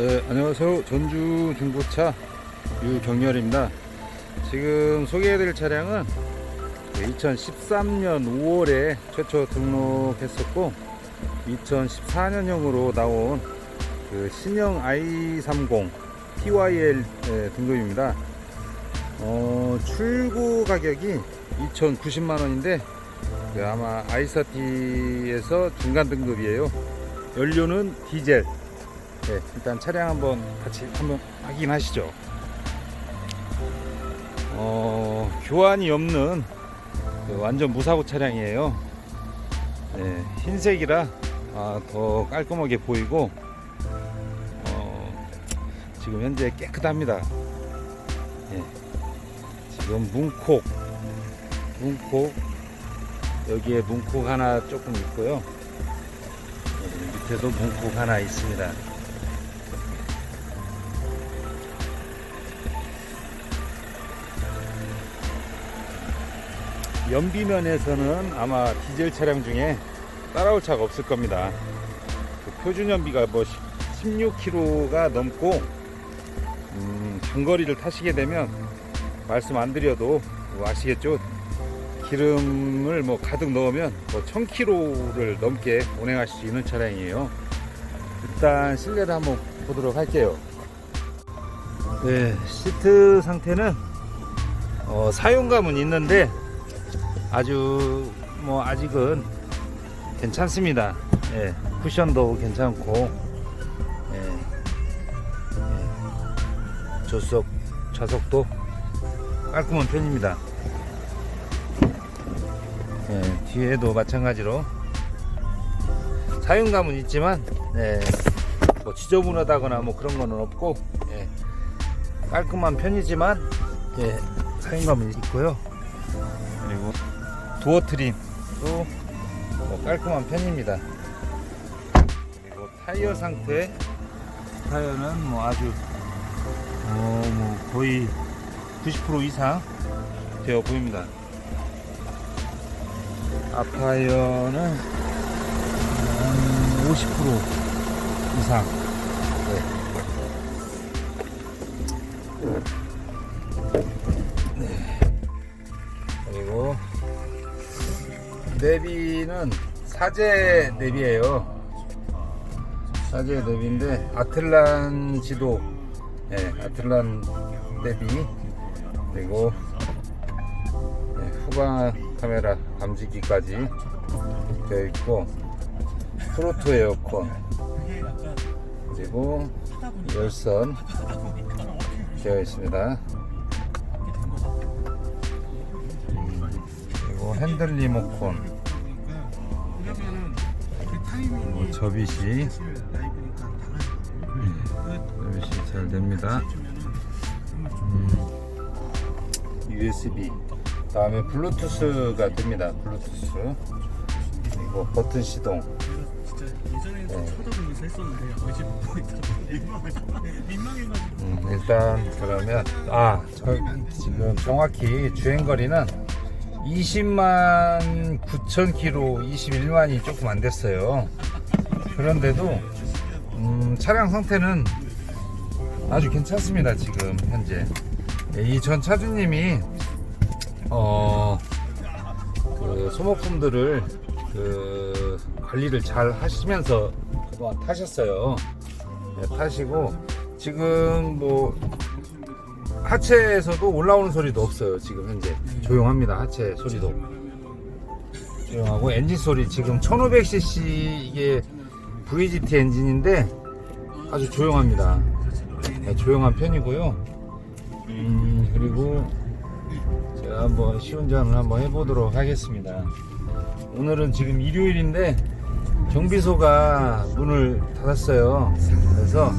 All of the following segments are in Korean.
네, 안녕하세요. 전주 중고차 유경렬입니다. 지금 소개해드릴 차량은 2013년 5월에 최초 등록했었고 2014년형으로 나온 그 신형 i30 TYL 예, 등급입니다. 어, 출고 가격이 2,090만 원인데 그 아마 i30에서 중간 등급이에요. 연료는 디젤. 네, 일단 차량 한번 같이 한번 확인하시죠. 어, 교환이 없는 그 완전 무사고 차량이에요. 네, 흰색이라 아, 더 깔끔하게 보이고 어, 지금 현재 깨끗합니다. 네, 지금 문콕, 문콕 여기에 문콕 하나 조금 있고요. 네, 밑에도 문콕 하나 있습니다. 연비면에서는 아마 디젤 차량 중에 따라올 차가 없을 겁니다. 그 표준 연비가 뭐 16km가 넘고 음, 장거리를 타시게 되면 말씀 안 드려도 뭐 아시겠죠? 기름을 뭐 가득 넣으면 뭐 1000km를 넘게 운행하실 수 있는 차량이에요. 일단 실내를 한번 보도록 할게요. 네, 시트 상태는 어, 사용감은 있는데 아주 뭐 아직은 괜찮습니다. 예, 쿠션도 괜찮고 예, 예, 조수석 좌석도 깔끔한 편입니다. 예, 뒤에도 마찬가지로 사용감은 있지만 예, 뭐 지저분하다거나 뭐 그런 거는 없고 예, 깔끔한 편이지만 예, 사용감은 있고요. 그리고 도어 트림도 뭐 깔끔한 편입니다. 그리고 타이어 상태 타이어는 뭐 아주 어, 뭐 거의 90% 이상 되어 보입니다. 앞타이어는 한50% 이상. 네. 네. 그리고 내비는 사제 내비예요. 사제 내비인데 아틀란 지도, 네, 아틀란 내비 그리고 네, 후방 카메라 감지기까지 되어 있고 프로토 에어컨 그리고 열선 되어 있습니다. 그리고 핸들 리모컨 그리고 접이시 접이시 잘 됩니다. 음, USB 다음에 블루투스가 됩니다. 블루투스 그리고 버튼 시동 예전에는 네. 쳐다보면서 했었는데 어제 못 보고 있더라고요. 민망해가지고. 음, 일단 그러면 아 저, 지금 정확히 주행 거리는 20만 9천 킬로 21만이 조금 안 됐어요. 그런데도 음, 차량 상태는 아주 괜찮습니다. 지금 현재 이 전 차주님이 어, 그 소모품들을 그 관리를 잘 하시면서 타셨어요. 네, 타시고 지금 뭐 하체에서도 올라오는 소리도 없어요. 지금 현재 조용합니다. 하체 소리도 조용하고 엔진 소리 지금 1500cc 이게 VGT 엔진인데 아주 조용합니다. 네, 조용한 편이고요. 음, 그리고 제가 한번 시운전을 한번 해보도록 하겠습니다. 오늘은 지금 일요일인데 정비소가 문을 닫았어요. 그래서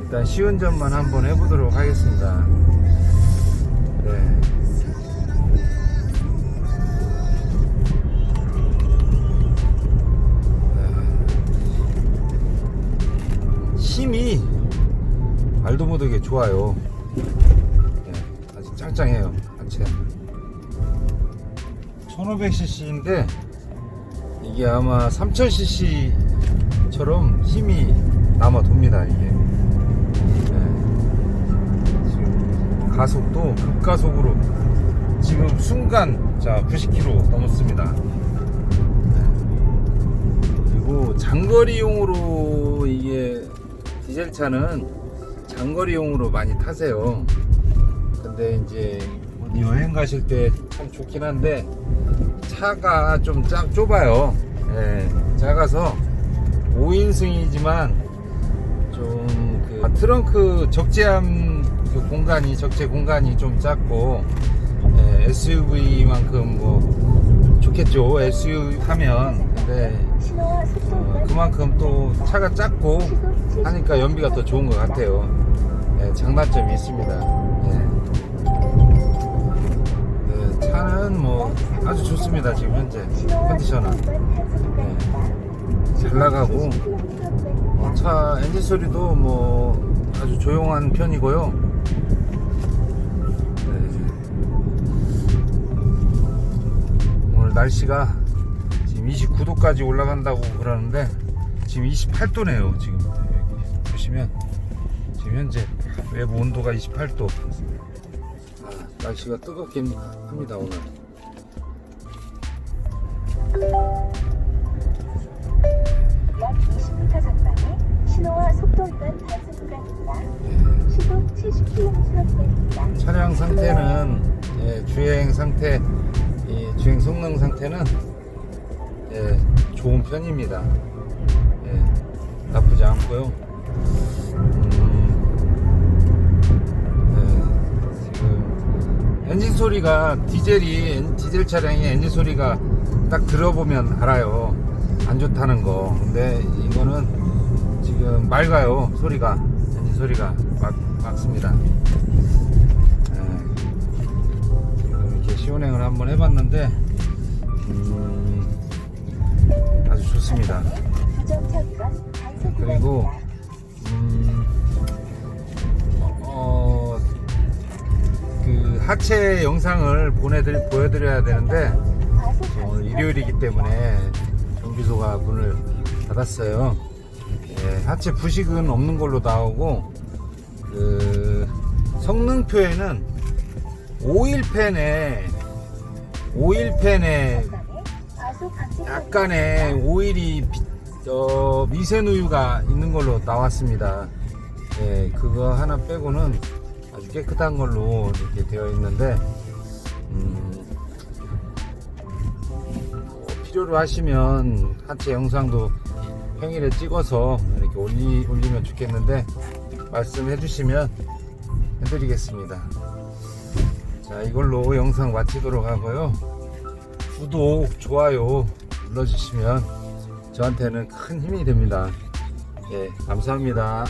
일단 시운전만 한번 해보도록 하겠습니다. 되게 좋아요. 네, 아주 짱짱해요. 단체. 1500cc인데 이게 아마 3000cc처럼 힘이 남아 돕니다. 이게 네. 가속도 급가속으로 지금 순간 자 90km 넘었습니다. 네. 그리고 장거리용으로 이게 디젤 차는 장거리용으로 많이 타세요. 근데 이제 여행 가실 때 참 좋긴 한데 차가 좀 작, 좁아요. 예, 작아서 5인승이지만 좀그 아, 트렁크 적재함 그 공간이 적재 공간이 좀 작고 예, SUV만큼 뭐 좋겠죠. SUV 하면 근데 어, 그만큼 또 차가 작고 시속 70 하니까 연비가 더 좋은 것 같아요. 예, 장단점이 있습니다. 예. 예, 차는 뭐 아주 좋습니다. 지금 현재 컨디션은 구간입니다. 잘 나가고 70km 어, 차 엔진 소리도 뭐 아주 조용한 편이고요. 오늘 날씨가 지금 29도까지 올라간다고 그러는데 지금 28도네요. 지금 보시면 지금 현재 외부 온도가 28도. 아, 날씨가 뜨겁긴 합니다 오늘. 약 20m 전방에 신호와 속도 구간 단속 구간입니다. 시속 70km/h입니다. 차량 상태는 예, 주행 상태, 이 주행 성능 상태는 예, 좋은 편입니다. 예, 나쁘지 않고요. 음, 예, 지금 엔진 소리가 디젤이 엔- 디젤 차량의 엔진 소리가 딱 들어보면 알아요. 안 좋다는 거. 근데 이거는 지금 맑아요. 소리가 엔진 소리가 막 막습니다. 시운행을 한번 해봤는데 음, 아주 좋습니다. 그리고. 음, 어, 그 하체 영상을 보내드 보여드려야 되는데 단속 일요일이기 때문에 정비소가 문을 닫았어요. 예, 하체 부식은 없는 걸로 나오고 그 성능표에는 오일팬에 오일팬에 약간의 오일이 비- 어, 미세누유가 있는 걸로 나왔습니다. 예, 그거 하나 빼고는 아주 깨끗한 걸로 이렇게 되어 있는데 음, 뭐 필요로 하시면 하체 영상도 평일에 찍어서 이렇게 올리, 올리면 좋겠는데 말씀해 주시면 해드리겠습니다. 자 이걸로 영상 마치도록 하고요. 구독, 좋아요 눌러주시면 저한테는 큰 힘이 됩니다. 예, 감사합니다.